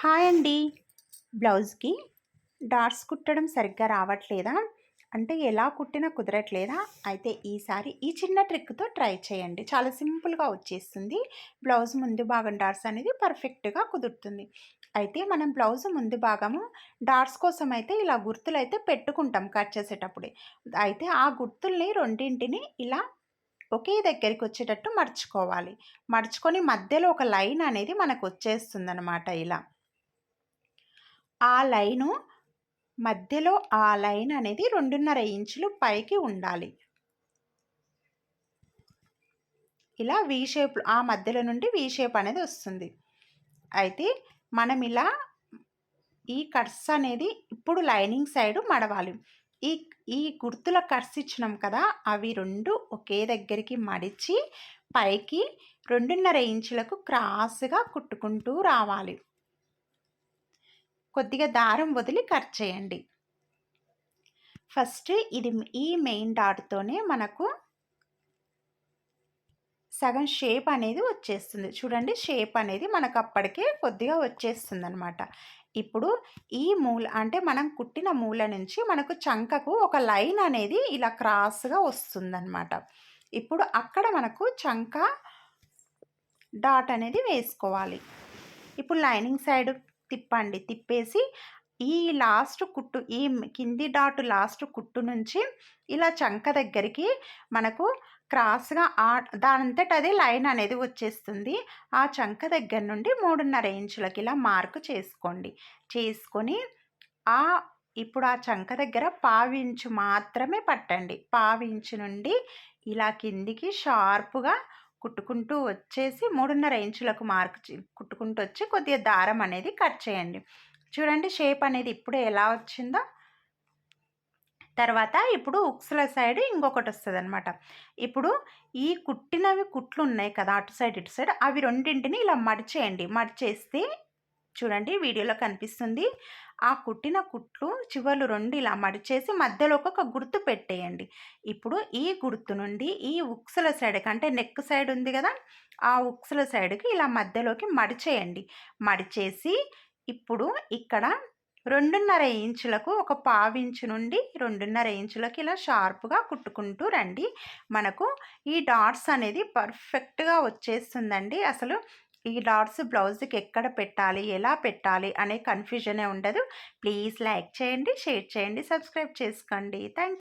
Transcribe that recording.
Hi అండి. బ్లౌజ్కి dots కుట్టడం సరిగ్గా రావట్లేదా? అంటే ఎలా కుట్టినా కుదరట్లేదా? అయితే ఈసారి ఈ చిన్న ట్రిక్తో ట్రై చేయండి. చాలా సింపుల్గా వచ్చేస్తుంది. బ్లౌజ్ ముందు భాగం డాట్స్ అనేది పర్ఫెక్ట్గా కుదురుతుంది. అయితే మనం బ్లౌజ్ ముందు భాగము డాట్స్ కోసం అయితే ఇలా గుర్తులు అయితే పెట్టుకుంటాం కట్ చేసేటప్పుడే. అయితే ఆ గుర్తుల్ని రెండింటిని ఇలా ఒకే దగ్గరికి వచ్చేటట్టు మర్చుకోవాలి. మర్చుకొని మధ్యలో ఒక లైన్ అనేది మనకు వచ్చేస్తుంది అనమాట ఇలా. ఆ లైను మధ్యలో ఆ లైన్ అనేది రెండున్నర ఇంచులు పైకి ఉండాలి. ఇలా వీ షేప్ ఆ మధ్యలో నుండి వీ షేప్ అనేది వస్తుంది. అయితే మనం ఇలా ఈ కట్స్ అనేది ఇప్పుడు లైనింగ్ సైడ్ మడవాలి. ఈ ఈ గుర్తుల కట్స్ ఇచ్చినాం కదా అవి రెండు ఒకే దగ్గరికి మడిచి పైకి రెండున్నర ఇంచులకు క్రాస్గా కుట్టుకుంటూ రావాలి. కొద్దిగా దారం వదిలి కట్ చేయండి. ఫస్ట్ ఇది ఈ మెయిన్ డాట్తోనే మనకు సగం షేప్ అనేది వచ్చేస్తుంది. చూడండి షేప్ అనేది మనకు అప్పటికే కొద్దిగా వచ్చేస్తుంది అనమాట ఇప్పుడు ఈ మూల అంటే మనం కుట్టిన మూల నుంచి మనకు చంకకు ఒక లైన్ అనేది ఇలా క్రాస్గా వస్తుందన్నమాట. ఇప్పుడు అక్కడ మనకు చంక డాట్ అనేది వేసుకోవాలి. ఇప్పుడు లైనింగ్ సైడ్ తిప్పండి. తిప్పేసి ఈ లాస్ట్ కుట్టు ఈ కింది డాటు లాస్ట్ కుట్టు నుంచి ఇలా చంక దగ్గరికి మనకు క్రాస్గా ఆ దానంతట అదే లైన్ అనేది వచ్చేస్తుంది. ఆ చంక దగ్గర నుండి మూడున్నర ఇంచులకి ఇలా మార్కు చేసుకోండి. చేసుకొని ఆ ఇప్పుడు ఆ చంక దగ్గర పావించు మాత్రమే పట్టండి. పావించు నుండి ఇలా కిందికి షార్ప్గా కుట్టుకుంటూ వచ్చేసి మూడున్నర ఇంచులకు మార్క్ కుట్టుకుంటూ వచ్చి కొద్దిగా దారం అనేది కట్ చేయండి. చూడండి షేప్ అనేది ఇప్పుడు ఎలా వచ్చిందో. తర్వాత ఇప్పుడు ఉక్సుల సైడ్ ఇంకొకటి వస్తుంది అనమాట ఇప్పుడు ఈ కుట్టినవి కుట్లు ఉన్నాయి కదా అటు సైడ్ ఇటు సైడ్ అవి రెండింటిని ఇలా మడిచేయండి. మడిచేస్తే చూడండి వీడియోలో కనిపిస్తుంది. ఆ కుట్టిన కుట్లు చివర్లు రెండు ఇలా మడిచేసి మధ్యలో ఒక గుర్తు పెట్టేయండి. ఇప్పుడు ఈ గుర్తు నుండి ఈ ఉక్సుల సైడ్కి అంటే నెక్ సైడ్ ఉంది కదా ఆ ఉక్సుల సైడ్కి ఇలా మధ్యలోకి మడిచేయండి. మడిచేసి ఇప్పుడు ఇక్కడ రెండున్నర ఇంచులకు ఒక పావించు నుండి రెండున్నర ఇంచులకు ఇలా షార్ప్గా కుట్టుకుంటూ రండి. మనకు ఈ డాట్స్ అనేది పర్ఫెక్ట్గా వచ్చేస్తుందండి. అసలు ఈ డాట్స్ బ్లౌజ్కి ఎక్కడ పెట్టాలి ఎలా పెట్టాలి అనే కన్ఫ్యూజనే ఉండదు. ప్లీజ్ లైక్ చేయండి షేర్ చేయండి సబ్స్క్రైబ్ చేసుకోండి. థ్యాంక్